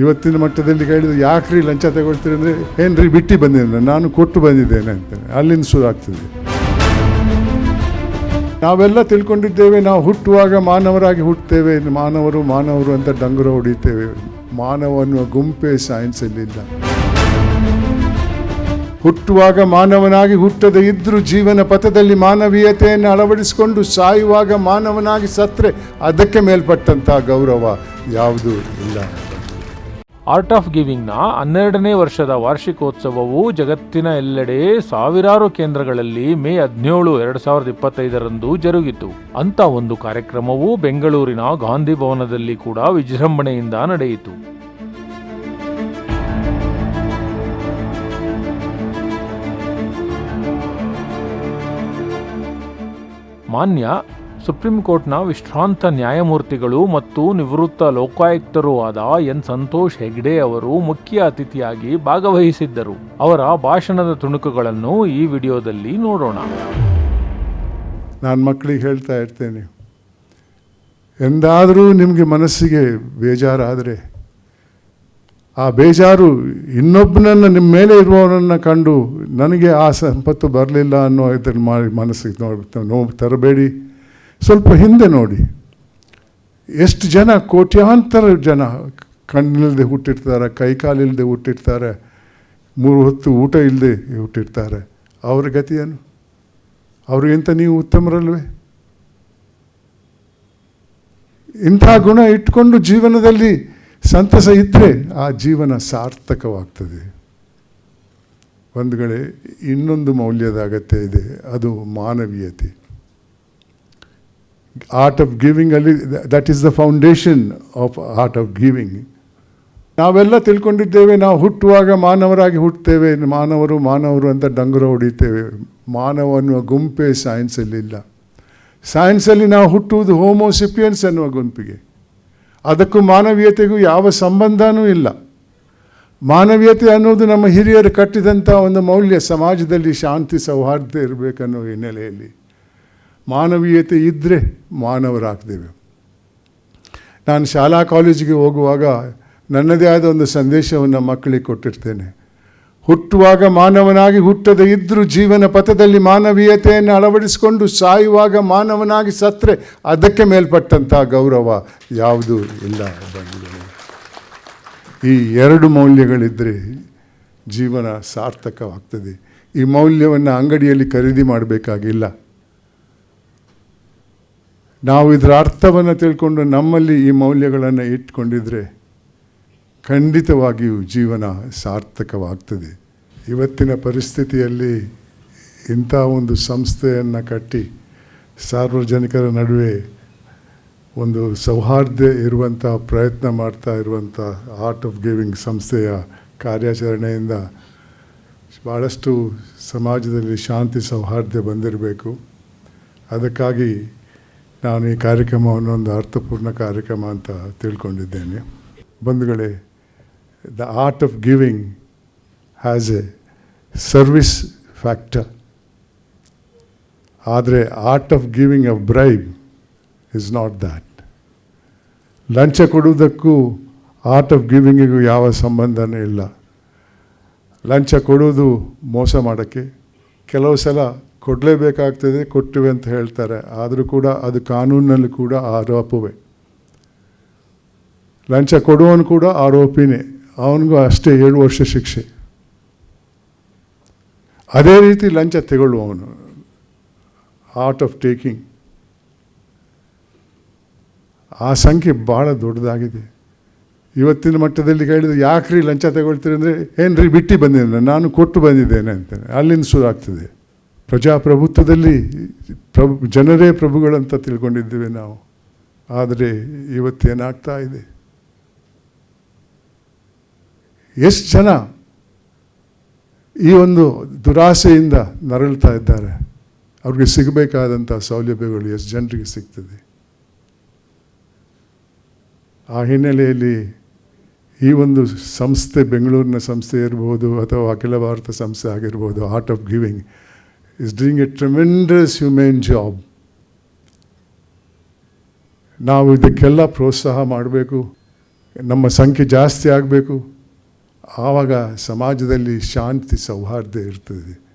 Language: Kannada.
ಇವತ್ತಿನ ಮಟ್ಟದಲ್ಲಿ ಕೇಳಿದ್ರೆ ಯಾಕ್ರಿ ಲಂಚ ತಗೊಳ್ತೀರಿ ಅಂದರೆ, ಏನ್ರಿ ಬಿಟ್ಟು ಬಂದಿದ್ದೇನೆ ನಾನು ಕೊಟ್ಟು ಬಂದಿದ್ದೇನೆ ಅಂತಾನೆ ಅಲ್ಲಿಂದ ಶುರು ಆಗ್ತದೆ. ನಾವೆಲ್ಲ ತಿಳ್ಕೊಂಡಿದ್ದೇವೆ, ನಾವು ಹುಟ್ಟುವಾಗ ಮಾನವರಾಗಿ ಹುಟ್ಟುತ್ತೇವೆ. ಮಾನವರು ಮಾನವರು ಅಂತ ಡಂಗುರ ಹೊಡಿತೇವೆ. ಮಾನವ ಅನ್ನುವ ಗುಂಪೇ ಸೈನ್ಸಲ್ಲಿಲ್ಲ ಹುಟ್ಟುವಾಗ ಮಾನವನಾಗಿ ಹುಟ್ಟದೆ ಇದ್ದರೂ ಜೀವನ ಪಥದಲ್ಲಿ ಮಾನವೀಯತೆಯನ್ನು ಅಳವಡಿಸಿಕೊಂಡು ಸಾಯುವಾಗ ಮಾನವನಾಗಿ ಸತ್ರೆ ಅದಕ್ಕೆ ಮೇಲ್ಪಟ್ಟಂಥ ಗೌರವ ಯಾವುದೂ ಇಲ್ಲ. ಆರ್ಟ್ ಆಫ್ ಗಿವಿಂಗ್ನ ಹನ್ನೆರಡನೇ ವರ್ಷದ ವಾರ್ಷಿಕೋತ್ಸವವು ಜಗತ್ತಿನ ಎಲ್ಲೆಡೆ ಸಾವಿರಾರು ಕೇಂದ್ರಗಳಲ್ಲಿ ಮೇ ಹದಿನೇಳು, ಎರಡು ಸಾವಿರದ ಇಪ್ಪತ್ತೈದರಂದು ಜರುಗಿತು. ಅಂತ ಒಂದು ಕಾರ್ಯಕ್ರಮವು ಬೆಂಗಳೂರಿನ ಗಾಂಧಿ ಭವನದಲ್ಲಿ ಕೂಡ ವಿಜೃಂಭಣೆಯಿಂದ ನಡೆಯಿತು. ಮಾನ್ಯ ಸುಪ್ರೀಂ ಕೋರ್ಟ್ನ ವಿಶ್ರಾಂತ ನ್ಯಾಯಮೂರ್ತಿಗಳು ಮತ್ತು ನಿವೃತ್ತ ಲೋಕಾಯುಕ್ತರೂ ಆದ ಎನ್ ಸಂತೋಷ್ ಹೆಗ್ಡೆ ಅವರು ಮುಖ್ಯ ಅತಿಥಿಯಾಗಿ ಭಾಗವಹಿಸಿದ್ದರು. ಅವರ ಭಾಷಣದ ತುಣುಕುಗಳನ್ನು ಈ ವಿಡಿಯೋದಲ್ಲಿ ನೋಡೋಣ. ನಾನು ಮಕ್ಕಳಿಗೆ ಹೇಳ್ತಾ ಇರ್ತೇನೆ. ಎಂದಾದರೂ ನಿಮಗೆ ಮನಸ್ಸಿಗೆ ಬೇಜಾರಾದರೆ, ಆ ಬೇಜಾರು ಇನ್ನೊಬ್ಬನನ್ನು ನಿಮ್ಮ ಮೇಲೆ ಇರುವವನನ್ನು ಕಂಡು ನನಗೆ ಆ ಸಂಪತ್ತು ಬರಲಿಲ್ಲ ಅನ್ನೋ ಇದನ್ನು ಮಾಡಿ ಮನಸ್ಸಿಗೆ ನೋಡಿ ನೋವು ತರಬೇಡಿ. ಸ್ವಲ್ಪ ಹಿಂದೆ ನೋಡಿ. ಎಷ್ಟು ಜನ? ಕೋಟ್ಯಾಂತರ ಜನ ಕಣ್ಣಿಲ್ಲದೆ ಹುಟ್ಟಿರ್ತಾರೆ ಕೈಕಾಲಿಲ್ಲದೆ ಹುಟ್ಟಿರ್ತಾರೆ, ಮೂರು ಹೊತ್ತು ಊಟ ಇಲ್ಲದೆ ಹುಟ್ಟಿರ್ತಾರೆ. ಅವರ ಗತಿಯೇನು ಅವ್ರಿಗಿಂತ ನೀವು ಉತ್ತಮರಲ್ವೇ? ಇಂಥ ಗುಣ ಇಟ್ಕೊಂಡು ಜೀವನದಲ್ಲಿ ಸಂತಸ ಇದ್ದರೆ ಆ ಜೀವನ ಸಾರ್ಥಕವಾಗ್ತದೆ. ಒಂದು ಕಡೆ ಇನ್ನೊಂದು ಮೌಲ್ಯದ ಅಗತ್ಯ ಇದೆ, ಅದು ಮಾನವೀಯತೆ. ಆರ್ಟ್ ಆಫ್ ಗಿವಿಂಗ್ ಅಲ್ಲಿ that is the foundation of art of giving ನಾವೆಲ್ಲ ತಿಳ್ಕೊಂಡಿದ್ದೇವೆ, ನಾವು ಹುಟ್ಟುವಾಗ ಮಾನವರಾಗಿ ಹುಟ್ಟುತ್ತೇವೆ, ಮಾನವರು ಮಾನವರು ಅಂತ ಡಂಗುರ ಹೊಡಿತೇವೆ. ಮಾನವ ಅನ್ನುವ ಗುಂಪೇ ಸೈನ್ಸಲ್ಲಿಲ್ಲ ಸೈನ್ಸಲ್ಲಿ ನಾವು ಹುಟ್ಟುವುದು ಹೋಮೋಸಿಪಿಯನ್ಸ್ ಅನ್ನುವ ಗುಂಪಿಗೆ. ಅದಕ್ಕೂ ಮಾನವೀಯತೆಗೂ ಯಾವ ಸಂಬಂಧನೂ ಇಲ್ಲ. ಮಾನವೀಯತೆ ಅನ್ನೋದು ನಮ್ಮ ಹಿರಿಯರು ಕಟ್ಟಿದಂಥ ಒಂದು ಮೌಲ್ಯ ಸಮಾಜದಲ್ಲಿ ಶಾಂತಿ ಸೌಹಾರ್ದ ಇರಬೇಕನ್ನೋ ಹಿನ್ನೆಲೆಯಲ್ಲಿ. ಮಾನವೀಯತೆ ಇದ್ದರೆ ಮಾನವರಾಗ್ತೇವೆ. ನಾನು ಶಾಲಾ ಕಾಲೇಜಿಗೆ ಹೋಗುವಾಗ ನನ್ನದೇ ಆದ ಒಂದು ಸಂದೇಶವನ್ನು ಮಕ್ಕಳಿಗೆ ಕೊಟ್ಟಿರ್ತೇನೆ. ಹುಟ್ಟುವಾಗ ಮಾನವನಾಗಿ ಹುಟ್ಟದೆ ಇದ್ದರೂ ಜೀವನ ಪಥದಲ್ಲಿ ಮಾನವೀಯತೆಯನ್ನು ಅಳವಡಿಸಿಕೊಂಡು ಸಾಯುವಾಗ ಮಾನವನಾಗಿ ಸತ್ರೆ ಅದಕ್ಕೆ ಮೇಲ್ಪಟ್ಟಂಥ ಗೌರವ ಯಾವುದೂ ಇಲ್ಲ ಈ ಎರಡು ಮೌಲ್ಯಗಳಿದ್ದರೆ ಜೀವನ ಸಾರ್ಥಕವಾಗ್ತದೆ. ಈ ಮೌಲ್ಯವನ್ನು ಅಂಗಡಿಯಲ್ಲಿ ಖರೀದಿ ಮಾಡಬೇಕಾಗಿಲ್ಲ. ನಾವು ಇದರ ಅರ್ಥವನ್ನು ತಿಳ್ಕೊಂಡು ನಮ್ಮಲ್ಲಿ ಈ ಮೌಲ್ಯಗಳನ್ನು ಇಟ್ಕೊಂಡಿದ್ರೆ ಖಂಡಿತವಾಗಿಯೂ ಜೀವನ ಸಾರ್ಥಕವಾಗ್ತದೆ. ಇವತ್ತಿನ ಪರಿಸ್ಥಿತಿಯಲ್ಲಿ ಇಂಥ ಒಂದು ಸಂಸ್ಥೆಯನ್ನು ಕಟ್ಟಿ ಸಾರ್ವಜನಿಕರ ನಡುವೆ ಒಂದು ಸೌಹಾರ್ದ ಇರುವಂಥ ಪ್ರಯತ್ನ ಮಾಡ್ತಾ ಇರುವಂಥ ಆರ್ಟ್ ಆಫ್ ಗಿವಿಂಗ್ ಸಂಸ್ಥೆಯ ಕಾರ್ಯಾಚರಣೆಯಿಂದ ಭಾಳಷ್ಟು ಸಮಾಜದಲ್ಲಿ ಶಾಂತಿ ಸೌಹಾರ್ದ ಬಂದಿರಬೇಕು. ಅದಕ್ಕಾಗಿ ನಾನು ಈ ಕಾರ್ಯಕ್ರಮವನ್ನು ಒಂದು ಅರ್ಥಪೂರ್ಣ ಕಾರ್ಯಕ್ರಮ ಅಂತ ತಿಳ್ಕೊಂಡಿದ್ದೇನೆ. ಬಂಧುಗಳೇ the art of giving has a service factor ಆದರೆ art of giving a bribe is not that ಲಂಚ ಕೊಡುವುದಕ್ಕೂ ಆರ್ಟ್ ಆಫ್ ಗಿವಿಂಗಿಗೂ ಯಾವ ಸಂಬಂಧನೇ ಇಲ್ಲ. ಲಂಚ ಕೊಡುವುದು ಮೋಸ ಮಾಡೋಕ್ಕೆ ಕೆಲವು ಸಲ ಕೊಡಲೇಬೇಕಾಗ್ತದೆ, ಕೊಟ್ಟಿವೆ ಅಂತ ಹೇಳ್ತಾರೆ. ಆದರೂ ಕೂಡ ಅದು ಕಾನೂನಿನಲ್ಲಿ ಕೂಡ ಆರೋಪವೇ. ಲಂಚ ಕೊಡುವವನು ಕೂಡ ಆರೋಪಿನೇ. ಅವನಿಗೂ ಅಷ್ಟೇ ಏಳು ವರ್ಷ ಶಿಕ್ಷೆ. ಅದೇ ರೀತಿ ಲಂಚ ತಗೊಳ್ಳುವವನು. ಆರ್ಟ್ ಆಫ್ ಟೇಕಿಂಗ್ ಆ ಸಂಖ್ಯೆ ಭಾಳ ದೊಡ್ಡದಾಗಿದೆ. ಇವತ್ತಿನ ಮಟ್ಟದಲ್ಲಿ ಕೇಳಿದ್ರೆ, ಯಾಕ್ರಿ ಲಂಚ ತಗೊಳ್ತೀರಿ ಅಂದರೆ ರೀ ಬಿಟ್ಟು ಬಂದಿದ್ದೇನೆ, ನಾನು ಕೊಟ್ಟು ಬಂದಿದ್ದೇನೆ ಅಂತೇನೆ. ಅಲ್ಲಿಂದ ಶುರು ಆಗ್ತದೆ. ಪ್ರಜಾಪ್ರಭುತ್ವದಲ್ಲಿ ಪ್ರಭು, ಜನರೇ ಪ್ರಭುಗಳಂತ ತಿಳ್ಕೊಂಡಿದ್ದೇವೆ ನಾವು. ಆದರೆ ಇವತ್ತೇನಾಗ್ತಾ ಇದೆ? ಎಷ್ಟು ಜನ ಈ ಒಂದು ದುರಾಸೆಯಿಂದ ನರಳ್ತಾ ಇದ್ದಾರೆ? ಅವ್ರಿಗೆ ಸಿಗಬೇಕಾದಂಥ ಸೌಲಭ್ಯಗಳು ಎಷ್ಟು ಜನರಿಗೆ ಸಿಗ್ತದೆ? ಆ ಹಿನ್ನೆಲೆಯಲ್ಲಿ ಈ ಒಂದು ಸಂಸ್ಥೆ, ಬೆಂಗಳೂರಿನ ಸಂಸ್ಥೆ ಇರ್ಬೋದು ಅಥವಾ ಅಖಿಲ ಭಾರತ ಸಂಸ್ಥೆ ಆಗಿರ್ಬೋದು art of giving is doing a tremendous humane job ನಾವು ಇದಕ್ಕೆಲ್ಲ ಪ್ರೋತ್ಸಾಹ ಮಾಡಬೇಕು. ನಮ್ಮ ಸಂಖ್ಯೆ ಜಾಸ್ತಿ ಆಗಬೇಕು. ಆವಾಗ ಸಮಾಜದಲ್ಲಿ ಶಾಂತಿ ಸೌಹಾರ್ದ ಇರ್ತದೆ.